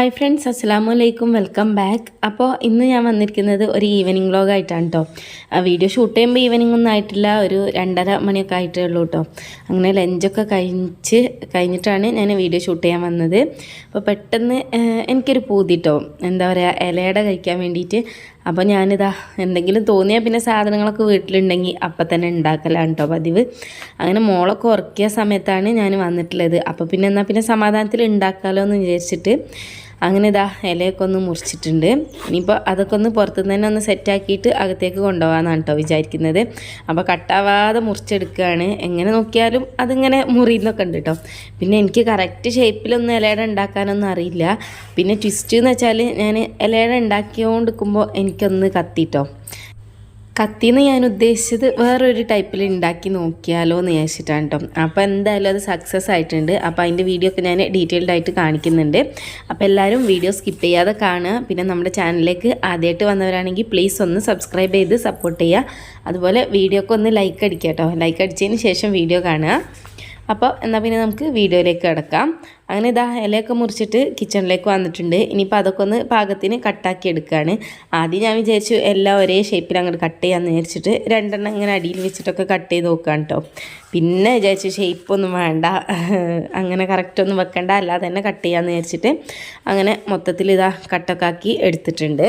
Hi friends അസ്സാം അലൈക്കും welcome back അപ്പോൾ ഇന്ന് ഞാൻ വന്നിരിക്കുന്നത് ഒരു ഈവനിങ് വ്ളോഗായിട്ടാണ് കേട്ടോ വീഡിയോ ഷൂട്ട് ചെയ്യുമ്പോൾ ഈവനിങ് ഒന്നും ആയിട്ടില്ല ഒരു രണ്ടര മണിയൊക്കെ ആയിട്ടേ ഉള്ളൂ കേട്ടോ അങ്ങനെ ലഞ്ചൊക്കെ കഴിച്ച് കഴിഞ്ഞിട്ടാണ് ഞാൻ വീഡിയോ ഷൂട്ട് ചെയ്യാൻ വന്നത്. അപ്പോൾ പെട്ടെന്ന് എനിക്കൊരു പൂതി കേട്ടോ എന്താ പറയുക ഇലയുടെ കഴിക്കാൻ വേണ്ടിയിട്ട് അപ്പോൾ ഞാനിതാ എന്തെങ്കിലും തോന്നിയാൽ പിന്നെ സാധനങ്ങളൊക്കെ വീട്ടിലുണ്ടെങ്കിൽ അപ്പം തന്നെ ഉണ്ടാക്കലാണ് കേട്ടോ പതിവ്. അങ്ങനെ മോളൊക്കെ ഉറക്കിയ സമയത്താണ് ഞാൻ വന്നിട്ടുള്ളത്. അപ്പോൾ പിന്നെ എന്നാൽ പിന്നെ സമാധാനത്തിൽ ഉണ്ടാക്കാമല്ലോ എന്ന് വിചാരിച്ചിട്ട് അങ്ങനെ ഇതാ ഇലയൊക്കെ ഒന്ന് മുറിച്ചിട്ടുണ്ട്. ഇനിയിപ്പോൾ അതൊക്കെ ഒന്ന് പുറത്തുനിന്ന് തന്നെ ഒന്ന് സെറ്റാക്കിയിട്ട് അകത്തേക്ക് കൊണ്ടുപോകാമെന്നാണ് കേട്ടോ വിചാരിക്കുന്നത്. അപ്പോൾ കട്ടാവാതെ മുറിച്ചെടുക്കുകയാണ്. എങ്ങനെ നോക്കിയാലും അതിങ്ങനെ മുറിയുന്നൊക്കെ ഉണ്ട് കേട്ടോ പിന്നെ എനിക്ക് കറക്റ്റ് ഷേപ്പിലൊന്നും ഇലയുടെ ഉണ്ടാക്കാനൊന്നും അറിയില്ല. പിന്നെ ട്വിസ്റ്റ് എന്ന് വെച്ചാൽ ഞാൻ ഇലയുടെ ഉണ്ടാക്കിയോണ്ടിരിക്കുമ്പോൾ എനിക്കൊന്ന് കത്തിട്ടോ കത്തിന്ന് ഞാൻ ഉദ്ദേശിച്ചത് വേറൊരു ടൈപ്പിൽ ഉണ്ടാക്കി നോക്കിയാലോ എന്ന് വിചാരിച്ചിട്ടാണ് കേട്ടോ അപ്പോൾ എന്തായാലും അത് സക്സസ് ആയിട്ടുണ്ട്. അപ്പോൾ അതിന്റെ വീഡിയോ ഒക്കെ ഞാൻ ഡീറ്റെയിൽഡ് ആയിട്ട് കാണിക്കുന്നുണ്ട്. അപ്പോൾ എല്ലാവരും വീഡിയോ സ്കിപ്പ് ചെയ്യാതെ കാണുക. പിന്നെ നമ്മുടെ ചാനലിലേക്ക് ആദ്യമായിട്ട് വന്നവരാണെങ്കിൽ പ്ലീസ് ഒന്ന് സബ്സ്ക്രൈബ് ചെയ്ത് സപ്പോർട്ട് ചെയ്യുക. അതുപോലെ വീഡിയോക്ക് ഒന്ന് ലൈക്ക് അടിക്കുക കേട്ടോ ലൈക്ക് അടിച്ചതിന് ശേഷം വീഡിയോ കാണുക. അപ്പോൾ എന്നാൽ പിന്നെ നമുക്ക് വീഡിയോയിലേക്ക് കിടക്കാം. അങ്ങനെ ഇതാ ഇലയൊക്കെ മുറിച്ചിട്ട് കിച്ചണിലേക്ക് വന്നിട്ടുണ്ട്. ഇനിയിപ്പോൾ അതൊക്കെ ഒന്ന് പാകത്തിന് കട്ടാക്കി എടുക്കുകയാണ് ആദ്യം ഞാൻ വിചാരിച്ചു എല്ലാം ഒരേ ഷേപ്പിൽ അങ്ങോട്ട് കട്ട് ചെയ്യാമെന്ന് വിചാരിച്ചിട്ട് രണ്ടെണ്ണം ഇങ്ങനെ അടിയിൽ വെച്ചിട്ടൊക്കെ കട്ട് ചെയ്ത് നോക്കുകയാണ് കേട്ടോ പിന്നെ വിചാരിച്ചു ഷേപ്പൊന്നും വേണ്ട. അങ്ങനെ കറക്റ്റൊന്നും വെക്കണ്ട. അല്ലാതെ തന്നെ കട്ട് ചെയ്യാമെന്ന് വിചാരിച്ചിട്ട് അങ്ങനെ മൊത്തത്തിൽ ഇതാ കട്ടൊക്കെ ആക്കി എടുത്തിട്ടുണ്ട്.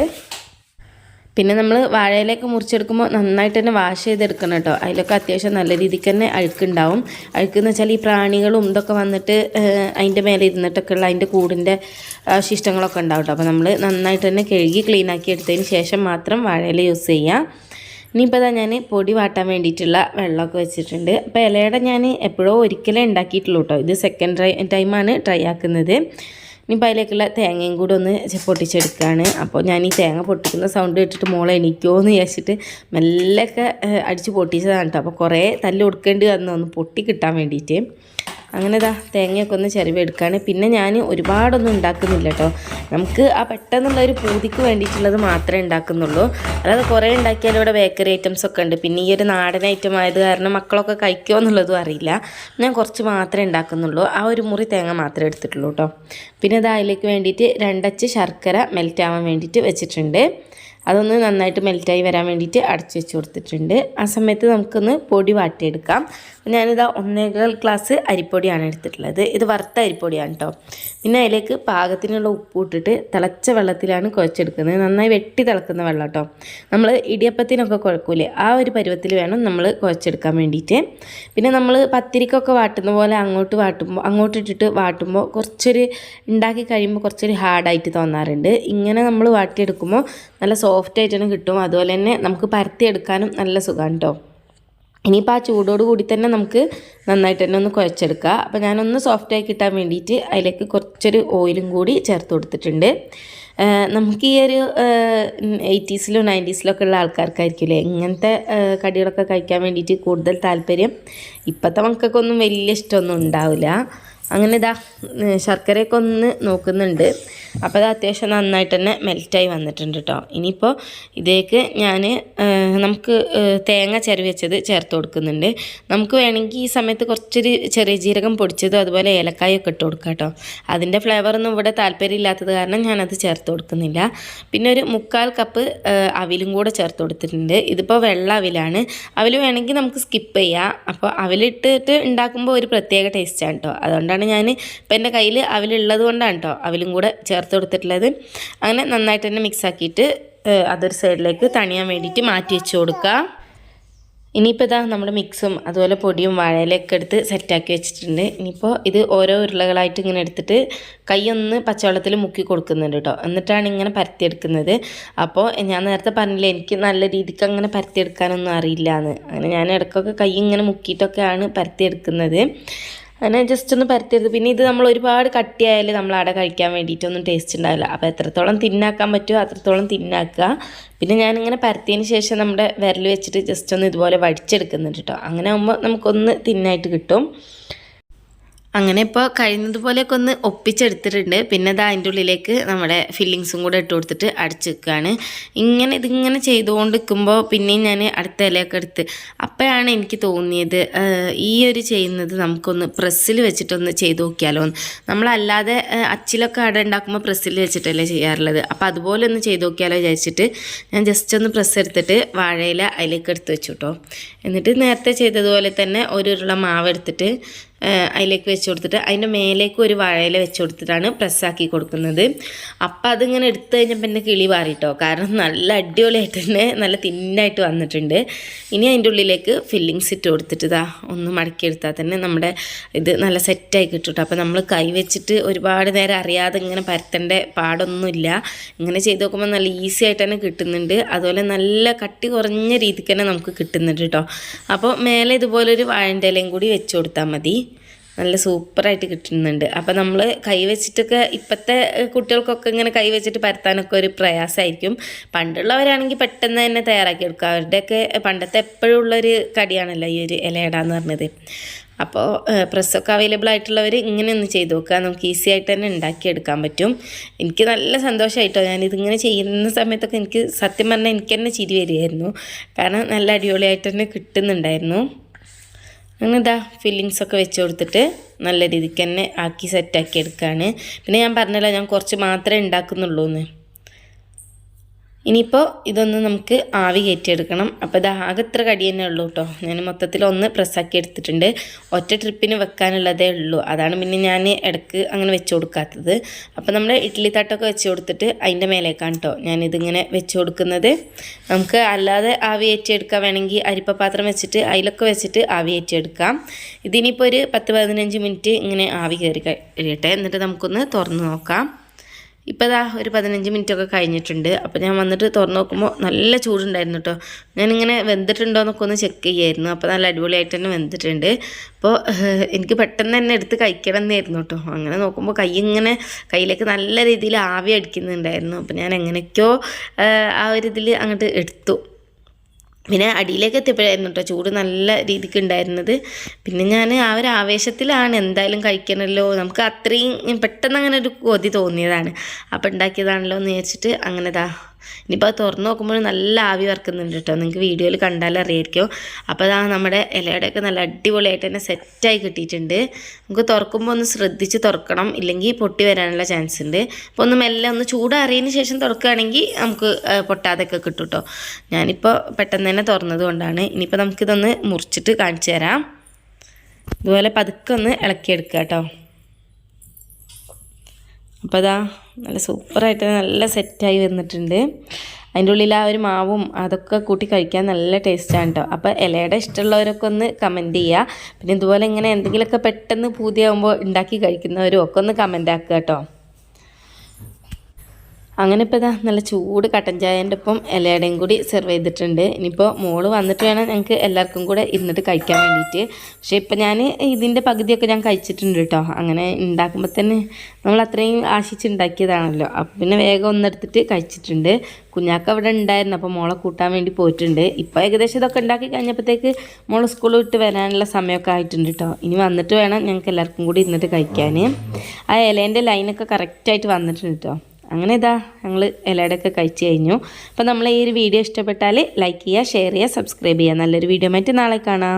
പിന്നെ നമ്മൾ വാഴയിലേക്ക് മുറിച്ചെടുക്കുമ്പോൾ നന്നായിട്ട് തന്നെ വാഷ് ചെയ്തെടുക്കണം കേട്ടോ. അതിലൊക്കെ അത്യാവശ്യം നല്ല രീതിക്ക് തന്നെ അഴുക്കുണ്ടാവും. അഴുക്കെന്ന് വെച്ചാൽ ഈ പ്രാണികളും ഇതൊക്കെ വന്നിട്ട് അതിന്റെ മേലെ ഇരുന്നിട്ടൊക്കെ ഉള്ള അതിന്റെ കൂടിന്റെ ശിഷ്ടങ്ങളൊക്കെ ഉണ്ടാവും കേട്ടോ. അപ്പോൾ നമ്മൾ നന്നായിട്ട് തന്നെ കഴുകി ക്ലീൻ ആക്കി എടുത്തതിന് ശേഷം മാത്രം വാഴയില യൂസ് ചെയ്യുക ഇനിയിപ്പോൾ ഞാൻ പൊടി വാട്ടാൻ വേണ്ടിയിട്ടുള്ള വെള്ളമൊക്കെ വെച്ചിട്ടുണ്ട്. അപ്പോൾ ഇലയുടെ ഞാൻ എപ്പോഴോ ഒരിക്കലേ ഉണ്ടാക്കിയിട്ടുള്ളൂ കേട്ടോ. ഇത് സെക്കൻഡ് ടൈമാണ് ട്രൈ ആക്കുന്നത്. ഇനിയിപ്പോൾ അതിലേക്കുള്ള തേങ്ങയും കൂടെ ഒന്ന് പൊട്ടിച്ചെടുക്കുകയാണ് അപ്പോൾ ഞാൻ ഈ തേങ്ങ പൊട്ടിക്കുന്ന സൗണ്ട് കേട്ടിട്ട് മോളെ എനിക്കോ എന്ന് വിചാരിച്ചിട്ട് മെല്ലൊക്കെ അടിച്ച് പൊട്ടിച്ചതാണ് കേട്ടോ അപ്പോൾ കുറേ തല്ല് കൊടുക്കേണ്ടി വന്നു. ഒന്ന് പൊട്ടി കിട്ടാൻ വേണ്ടിയിട്ട് അങ്ങനെ ഇതാ തേങ്ങയൊക്കെ ഒന്ന് ചെറിവെടുക്കുകയാണ് പിന്നെ ഞാൻ ഒരുപാടൊന്നും ഉണ്ടാക്കുന്നില്ല കേട്ടോ നമുക്ക് ആ പെട്ടെന്നുള്ള ഒരു പൂതിക്ക് വേണ്ടിയിട്ടുള്ളത് മാത്രമേ ഉണ്ടാക്കുന്നുള്ളൂ. അല്ലാതെ കുറേ ഉണ്ടാക്കിയാലും ഇവിടെ ബേക്കറി ഐറ്റംസ് ഒക്കെ ഉണ്ട്. പിന്നെ ഈ ഒരു നാടൻ ഐറ്റം ആയത് കാരണം മക്കളൊക്കെ കഴിക്കുമോ എന്നുള്ളതും അറിയില്ല. ഞാൻ കുറച്ച് മാത്രമേ ഉണ്ടാക്കുന്നുള്ളൂ. ആ ഒരു മുറി തേങ്ങ മാത്രമേ എടുത്തിട്ടുള്ളൂ കേട്ടോ പിന്നെ ഇത് അതിലേക്ക് വേണ്ടിയിട്ട് രണ്ടച്ച് ശർക്കര മെൽറ്റ് ആവാൻ വേണ്ടിയിട്ട് വെച്ചിട്ടുണ്ട്. അതൊന്ന് നന്നായിട്ട് മെൽറ്റായി വരാൻ വേണ്ടിയിട്ട് അടച്ചു വെച്ച് കൊടുത്തിട്ടുണ്ട്. ആ സമയത്ത് നമുക്കൊന്ന് പൊടി വാട്ടിയെടുക്കാം. ഞാനിതാ ഒന്നേകാൽ ഗ്ലാസ് അരിപ്പൊടിയാണ് എടുത്തിട്ടുള്ളത്. ഇത് വറുത്ത അരിപ്പൊടിയാണ് കേട്ടോ പിന്നെ അതിലേക്ക് പാകത്തിനുള്ള ഉപ്പ് ഇട്ടിട്ട് തിളച്ച വെള്ളത്തിലാണ് കുഴച്ചെടുക്കുന്നത്. നന്നായി വെട്ടി തിളക്കുന്ന വെള്ളം കേട്ടോ. നമ്മൾ ഇടിയപ്പത്തിനൊക്കെ കുഴക്കൂലേ? ആ ഒരു പരുവത്തിൽ വേണം നമ്മൾ കുഴച്ചെടുക്കാൻ വേണ്ടിയിട്ട്. പിന്നെ നമ്മൾ പത്തിരിക്കൊക്കെ വാട്ടുന്ന പോലെ അങ്ങോട്ട് വാട്ടുമ്പോൾ അങ്ങോട്ട് ഇട്ടിട്ട് വാട്ടുമ്പോൾ കുറച്ചൊരു ഉണ്ടാക്കി കഴിയുമ്പോൾ കുറച്ചൊരു ഹാർഡായിട്ട് തോന്നാറുണ്ട്. ഇങ്ങനെ നമ്മൾ വാട്ടിയെടുക്കുമ്പോൾ നല്ല സോഫ്റ്റ് ആയിട്ട് കിട്ടും. അതുപോലെ തന്നെ നമുക്ക് പരത്തിയെടുക്കാനും നല്ല സുഖമാണ് കേട്ടോ. ഇനിയിപ്പോൾ ആ ചൂടോട് കൂടി തന്നെ നമുക്ക് നന്നായിട്ട് തന്നെ ഒന്ന് കുഴച്ചെടുക്കുക അപ്പോൾ ഞാനൊന്ന് സോഫ്റ്റ് ആയി കിട്ടാൻ വേണ്ടിയിട്ട് അതിലേക്ക് കുറച്ചൊരു ഓയിലും കൂടി ചേർത്ത് കൊടുത്തിട്ടുണ്ട്. നമുക്ക് ഈ ഒരു എയ്റ്റീസിലും നയന്റീസിലും ഒക്കെ ഉള്ള ആൾക്കാർക്കായിരിക്കില്ലേ ഇങ്ങനത്തെ കടികളൊക്കെ കഴിക്കാൻ വേണ്ടിയിട്ട് കൂടുതൽ താല്പര്യം ഇപ്പോഴത്തെ മക്കൾക്കൊന്നും വലിയ ഇഷ്ടമൊന്നും ഉണ്ടാവില്ല. അങ്ങനെ ഇതാ ശർക്കരയൊക്കെ ഒന്ന് നോക്കുന്നുണ്ട്. അപ്പോൾ അത് അത്യാവശ്യം നന്നായിട്ട് തന്നെ മെൽറ്റായി വന്നിട്ടുണ്ട് കേട്ടോ ഇനിയിപ്പോൾ ഇതിലേക്ക് ഞാൻ നമുക്ക് തേങ്ങ ചിരവി വെച്ചത് ചേർത്ത് കൊടുക്കുന്നുണ്ട്. നമുക്ക് വേണമെങ്കിൽ ഈ സമയത്ത് കുറച്ചൊരു ചെറിയ ജീരകം പൊടിച്ചതും അതുപോലെ ഏലക്കായൊക്കെ ഇട്ട് കൊടുക്കാം കേട്ടോ. അതിന്റെ ഫ്ലേവറൊന്നും ഇവിടെ താല്പര്യമില്ലാത്തത് കാരണം ഞാനത് ചേർത്ത് കൊടുക്കുന്നില്ല. പിന്നെ ഒരു മുക്കാൽ കപ്പ് അവിലും കൂടെ ചേർത്ത് കൊടുത്തിട്ടുണ്ട്. ഇതിപ്പോൾ വെള്ള അവിലാണ്. അവിൽ വേണമെങ്കിൽ നമുക്ക് സ്കിപ്പ് ചെയ്യാം. അപ്പോൾ അവിലിട്ടിട്ട് ഉണ്ടാക്കുമ്പോൾ ഒരു പ്രത്യേക ടേസ്റ്റാണ് കേട്ടോ. അതുകൊണ്ടാണ് ഞാൻ ഇപ്പം എന്റെ കയ്യിൽ അവിലുള്ളത് കൊണ്ടാണ് കേട്ടോ അവിലും കൂടെ ചേർത്ത് കൊടുത്തിട്ടുള്ളത്. അങ്ങനെ നന്നായിട്ട് തന്നെ മിക്സ് ആക്കിയിട്ട് അതൊരു സൈഡിലേക്ക് തണിയാൻ വേണ്ടിയിട്ട് മാറ്റി വെച്ച് കൊടുക്കുക. ഇനിയിപ്പോൾ ഇതാ നമ്മുടെ മിക്സും അതുപോലെ പൊടിയും വാഴയിലൊക്കെ എടുത്ത് സെറ്റാക്കി വെച്ചിട്ടുണ്ട്. ഇനിയിപ്പോൾ ഇത് ഓരോ ഉരുളകളായിട്ട് ഇങ്ങനെ എടുത്തിട്ട് കൈയൊന്ന് പച്ചവെള്ളത്തിൽ മുക്കി കൊടുക്കുന്നുണ്ട് കേട്ടോ. എന്നിട്ടാണ് ഇങ്ങനെ പരത്തിയെടുക്കുന്നത്. അപ്പോൾ ഞാൻ നേരത്തെ പറഞ്ഞില്ലേ എനിക്ക് നല്ല രീതിക്ക് അങ്ങനെ പരത്തിയെടുക്കാനൊന്നും അറിയില്ല എന്ന് അങ്ങനെ ഞാൻ ഇടയ്ക്കൊക്കെ കൈ ഇങ്ങനെ മുക്കിയിട്ടൊക്കെയാണ് പരത്തിയെടുക്കുന്നത്. അങ്ങനെ ജസ്റ്റ് ഒന്ന് പരത്തിയത്. പിന്നെ ഇത് നമ്മൾ ഒരുപാട് കട്ടിയായാൽ നമ്മൾ അവിടെ കഴിക്കാൻ വേണ്ടിയിട്ടൊന്നും ടേസ്റ്റ് ഉണ്ടാവില്ല. അപ്പോൾ എത്രത്തോളം തിന്നാക്കാൻ പറ്റുമോ അത്രത്തോളം തിന്നാക്കുക. പിന്നെ ഞാനിങ്ങനെ പരത്തിയതിന് ശേഷം നമ്മുടെ വിരൽ വെച്ചിട്ട് ജസ്റ്റ് ഒന്ന് ഇതുപോലെ വടിച്ചെടുക്കുന്നുണ്ട് കേട്ടോ. അങ്ങനെ ആകുമ്പോൾ നമുക്കൊന്ന് തിന്നായിട്ട് കിട്ടും. അങ്ങനെ ഇപ്പോൾ കഴിയുന്നതുപോലെയൊക്കെ ഒന്ന് ഒപ്പിച്ചെടുത്തിട്ടുണ്ട്. പിന്നെ അത് അതിന്റെ ഉള്ളിലേക്ക് നമ്മുടെ ഫില്ലിങ്സും കൂടെ ഇട്ട് കൊടുത്തിട്ട് അടച്ച് വെക്കുകയാണ് ഇങ്ങനെ ഇതിങ്ങനെ ചെയ്തുകൊണ്ട് നിൽക്കുമ്പോൾ പിന്നെയും ഞാൻ അടുത്ത ഇലയൊക്കെ എടുത്ത് അപ്പോഴാണ് എനിക്ക് തോന്നിയത് ഈ ഒരു ചെയ്യുന്നത് നമുക്കൊന്ന് പ്രസ്സിൽ വെച്ചിട്ടൊന്ന് ചെയ്ത് നോക്കിയാലോ എന്ന് നമ്മളല്ലാതെ അച്ചിലൊക്കെ അട ഉണ്ടാക്കുമ്പോൾ പ്രസ്സിൽ വെച്ചിട്ടല്ലേ ചെയ്യാറുള്ളത്. അപ്പോൾ അതുപോലെ ഒന്ന് ചെയ്ത് നോക്കിയാലോ വിചാരിച്ചിട്ട് ഞാൻ ജസ്റ്റ് ഒന്ന് പ്രസ് എടുത്തിട്ട് വാഴയില അതിലേക്ക് എടുത്ത് വെച്ചു കേട്ടോ എന്നിട്ട് നേരത്തെ ചെയ്തതുപോലെ തന്നെ ഒരു ഉരുള മാവ് എടുത്തിട്ട് അതിലേക്ക് വെച്ച് കൊടുത്തിട്ട് അതിന്റെ മേലേക്ക് ഒരു വാഴയില വെച്ച് കൊടുത്തിട്ടാണ് പ്രസ്സാക്കി കൊടുക്കുന്നത്. അപ്പം അതിങ്ങനെ എടുത്തു കഴിഞ്ഞപ്പോൾ എന്റെ കിളി മാറിയിട്ടോ കാരണം നല്ല അടിപൊളിയായിട്ട് തന്നെ നല്ല തിന്നായിട്ട് വന്നിട്ടുണ്ട്. ഇനി അതിന്റെ ഉള്ളിലേക്ക് ഫില്ലിങ്സ് ഇട്ട് കൊടുത്തിട്ട് ഇതാ ഒന്ന് മടക്കിയെടുത്താൽ തന്നെ നമ്മുടെ ഇത് നല്ല സെറ്റായി കിട്ടും അപ്പോൾ നമ്മൾ കൈ വെച്ചിട്ട് ഒരുപാട് നേരം അറിയാതെ ഇങ്ങനെ പരത്തേണ്ട പാടൊന്നുമില്ല. ഇങ്ങനെ ചെയ്ത് നോക്കുമ്പോൾ നല്ല ഈസി ആയിട്ട് തന്നെ കിട്ടുന്നുണ്ട്. അതുപോലെ നല്ല കട്ടി കുറഞ്ഞ രീതിക്ക് തന്നെ നമുക്ക് കിട്ടുന്നുണ്ട് കേട്ടോ അപ്പോൾ മേലെ ഇതുപോലൊരു വാഴന്റെ ഇലയും കൂടി വെച്ച് കൊടുത്താൽ മതി. നല്ല സൂപ്പറായിട്ട് കിട്ടുന്നുണ്ട്. അപ്പോൾ നമ്മൾ കൈ വെച്ചിട്ടൊക്കെ ഇപ്പോഴത്തെ കുട്ടികൾക്കൊക്കെ ഇങ്ങനെ കൈ വെച്ചിട്ട് പരത്താനൊക്കെ ഒരു പ്രയാസമായിരിക്കും പണ്ടുള്ളവരാണെങ്കിൽ പെട്ടെന്ന് തന്നെ തയ്യാറാക്കി എടുക്കുക അവരുടെയൊക്കെ പണ്ടത്തെ എപ്പോഴും ഉള്ളൊരു കടിയാണല്ലോ ഈ ഒരു ഇലയട പറഞ്ഞത്. അപ്പോൾ പ്രസ്സൊക്കെ അവൈലബിൾ ആയിട്ടുള്ളവർ ഇങ്ങനെ ഒന്ന് ചെയ്ത് നോക്കുക. നമുക്ക് ഈസി ആയിട്ട് തന്നെ ഉണ്ടാക്കിയെടുക്കാൻ പറ്റും. എനിക്ക് നല്ല സന്തോഷമായിട്ടോ ഞാനിതിങ്ങനെ ചെയ്യുന്ന സമയത്തൊക്കെ എനിക്ക് സത്യം പറഞ്ഞാൽ എനിക്ക് തന്നെ ചിരി വരികയായിരുന്നു. കാരണം നല്ല അടിപൊളിയായിട്ട് തന്നെ കിട്ടുന്നുണ്ടായിരുന്നു. അങ്ങനെ ഇതാ ഫില്ലിങ്സ് ഒക്കെ വെച്ച് കൊടുത്തിട്ട് നല്ല രീതിക്ക് തന്നെ ആക്കി സെറ്റാക്കി എടുക്കുകയാണ് പിന്നെ ഞാൻ പറഞ്ഞല്ലോ ഞാൻ കുറച്ച് മാത്രമേ ഉണ്ടാക്കുന്നുള്ളൂ എന്ന് ഇനിയിപ്പോൾ ഇതൊന്ന് നമുക്ക് ആവി കയറ്റിയെടുക്കണം. അപ്പോൾ ഇത് ആകെ ഇത്ര കടി തന്നെ ഉള്ളൂ കേട്ടോ ഞാൻ മൊത്തത്തിൽ ഒന്ന് പ്രസ്സാക്കി എടുത്തിട്ടുണ്ട്. ഒറ്റ ട്രിപ്പിന് വെക്കാനുള്ളതേ ഉള്ളൂ. അതാണ് പിന്നെ ഞാൻ ഇടയ്ക്ക് അങ്ങനെ വെച്ച് കൊടുക്കാത്തത്. അപ്പോൾ നമ്മൾ ഇഡ്ഡലി തട്ടൊക്കെ വെച്ച് കൊടുത്തിട്ട് അതിന്റെ മേലേക്കാണ് കേട്ടോ ഞാനിതിങ്ങനെ വെച്ച് കൊടുക്കുന്നത്. നമുക്ക് അല്ലാതെ ആവി കയറ്റിയെടുക്കാൻ വേണമെങ്കിൽ അരിപ്പ പാത്രം വെച്ചിട്ട് അതിലൊക്കെ വെച്ചിട്ട് ആവി കയറ്റിയെടുക്കാം. ഇതിനിപ്പോൾ ഒരു പത്ത് പതിനഞ്ച് മിനിറ്റ് ഇങ്ങനെ ആവി കയറി കഴിയട്ടെ. എന്നിട്ട് നമുക്കൊന്ന് തുറന്ന് നോക്കാം. ഇപ്പോൾ ഇതാ ഒരു പതിനഞ്ച് മിനിറ്റ് ഒക്കെ കഴിഞ്ഞിട്ടുണ്ട്. അപ്പോൾ ഞാൻ വന്നിട്ട് തുറന്ന് നോക്കുമ്പോൾ നല്ല ചൂടുണ്ടായിരുന്നു കേട്ടോ ഞാനിങ്ങനെ വെന്തിട്ടുണ്ടോ എന്നൊക്കെ ഒന്ന് ചെക്ക് ചെയ്യായിരുന്നു. അപ്പോൾ നല്ല അടിപൊളിയായിട്ട് തന്നെ വെന്തിട്ടുണ്ട്. അപ്പോൾ എനിക്ക് പെട്ടെന്ന് തന്നെ എടുത്ത് കഴിക്കണം എന്നായിരുന്നു കേട്ടോ അങ്ങനെ നോക്കുമ്പോൾ കൈ ഇങ്ങനെ കയ്യിലേക്ക് നല്ല രീതിയിൽ ആവി അടിക്കുന്നുണ്ടായിരുന്നു. അപ്പോൾ ഞാൻ എങ്ങനെയൊക്കെയോ ആ ഒരു ഇതിൽ അങ്ങോട്ട് എടുത്തു. പിന്നെ അടിയിലേക്ക് എത്തിയപ്പോഴായിരുന്നു കേട്ടോ ചൂട് നല്ല രീതിക്ക് ഉണ്ടായിരുന്നത്. പിന്നെ ഞാൻ ആ ഒരു ആവേശത്തിലാണ് എന്തായാലും കഴിക്കണമല്ലോ നമുക്ക് അത്രയും പെട്ടെന്ന് അങ്ങനെ ഒരു കൊതി തോന്നിയതാണ്. അപ്പോൾ ഉണ്ടാക്കിയതാണല്ലോ എന്ന് വിചാരിച്ചിട്ട് അങ്ങനെ ഇനിയിപ്പോൾ അത് തുറന്ന് നോക്കുമ്പോൾ നല്ല ആവി വറക്കുന്നുണ്ട് കേട്ടോ. നിങ്ങൾക്ക് വീഡിയോയിൽ കണ്ടാൽ അറിയായിരിക്കും. അപ്പോൾ അതാ നമ്മുടെ ഇലയുടെയൊക്കെ നല്ല അടിപൊളിയായിട്ട് തന്നെ സെറ്റായി കിട്ടിയിട്ടുണ്ട്. നമുക്ക് തുറക്കുമ്പോൾ ഒന്ന് ശ്രദ്ധിച്ച് തുറക്കണം. ഇല്ലെങ്കിൽ പൊട്ടി വരാനുള്ള ചാൻസ് ഉണ്ട്. അപ്പോൾ ഒന്ന് മെല്ലെ ഒന്ന് ചൂടാറിയതിന് ശേഷം തുറക്കുകയാണെങ്കിൽ നമുക്ക് പൊട്ടാതൊക്കെ കിട്ടും കേട്ടോ. ഞാനിപ്പോൾ പെട്ടെന്ന് തന്നെ തുറന്നത് കൊണ്ടാണ്. ഇനിയിപ്പോൾ നമുക്കിതൊന്ന് മുറിച്ചിട്ട് കാണിച്ചു തരാം. ഇതുപോലെ പതുക്കെ ഒന്ന് ഇളക്കിയെടുക്കുക കേട്ടോ. അപ്പോൾ അതാ നല്ല സൂപ്പറായിട്ട് നല്ല സെറ്റായി വന്നിട്ടുണ്ട്. അതിന്റെ ഉള്ളിൽ ആ ഒരു മാവും അതൊക്കെ കൂട്ടി കഴിക്കാൻ നല്ല ടേസ്റ്റാണ് കേട്ടോ അപ്പോൾ ഇലയുടെ ഇഷ്ടമുള്ളവരൊക്കെ ഒന്ന് കമന്റ് ചെയ്യുക പിന്നെ ഇതുപോലെ ഇങ്ങനെ എന്തെങ്കിലുമൊക്കെ പെട്ടെന്ന് പൂതിയാകുമ്പോൾ ഉണ്ടാക്കി കഴിക്കുന്നവരും ഒക്കെ ഒന്ന് കമന്റ് ആക്കുക കേട്ടോ അങ്ങനെ ഇപ്പോൾ ഇതാ നല്ല ചൂട് കട്ടൻ ചായന്റെ ഒപ്പം ഇലയുടെയും കൂടി സെർവ് ചെയ്തിട്ടുണ്ട്. ഇനിയിപ്പോൾ മോൾ വന്നിട്ട് വേണം ഞങ്ങൾക്ക് എല്ലാവർക്കും കൂടെ ഇരുന്നിട്ട് കഴിക്കാൻ വേണ്ടിയിട്ട് പക്ഷേ ഇപ്പം ഞാൻ ഇതിന്റെ പകുതിയൊക്കെ ഞാൻ കഴിച്ചിട്ടുണ്ട് കേട്ടോ അങ്ങനെ ഉണ്ടാക്കുമ്പോൾ തന്നെ നമ്മൾ അത്രയും ആശിച്ചുണ്ടാക്കിയതാണല്ലോ അപ്പം പിന്നെ വേഗം ഒന്നെടുത്തിട്ട് കഴിച്ചിട്ടുണ്ട്. കുഞ്ഞാക്ക അവിടെ ഉണ്ടായിരുന്നു അപ്പോൾ മോളെ കൂട്ടാൻ വേണ്ടി പോയിട്ടുണ്ട്. ഇപ്പോൾ ഏകദേശം ഇതൊക്കെ ഉണ്ടാക്കി കഴിഞ്ഞപ്പോഴത്തേക്ക് മോൾ സ്കൂളിൽ വിട്ട് വരാനുള്ള സമയമൊക്കെ ആയിട്ടുണ്ട് കേട്ടോ ഇനി വന്നിട്ട് വേണം ഞങ്ങൾക്ക് എല്ലാവർക്കും കൂടി ഇരുന്നിട്ട് കഴിക്കാൻ ആ ഇലേന്റെ ലൈനൊക്കെ കറക്റ്റായിട്ട് വന്നിട്ടുണ്ട് കേട്ടോ അങ്ങനെ ഇതാ ഞങ്ങൾ ഇലയുടെയൊക്കെ കഴിച്ചു കഴിഞ്ഞു. അപ്പോൾ നമ്മൾ ഈ ഒരു വീഡിയോ ഇഷ്ടപ്പെട്ടാൽ ലൈക്ക് ചെയ്യുക ഷെയർ ചെയ്യുക സബ്സ്ക്രൈബ് ചെയ്യുക. നല്ലൊരു വീഡിയോ. മറ്റ് നാളെ കാണാം.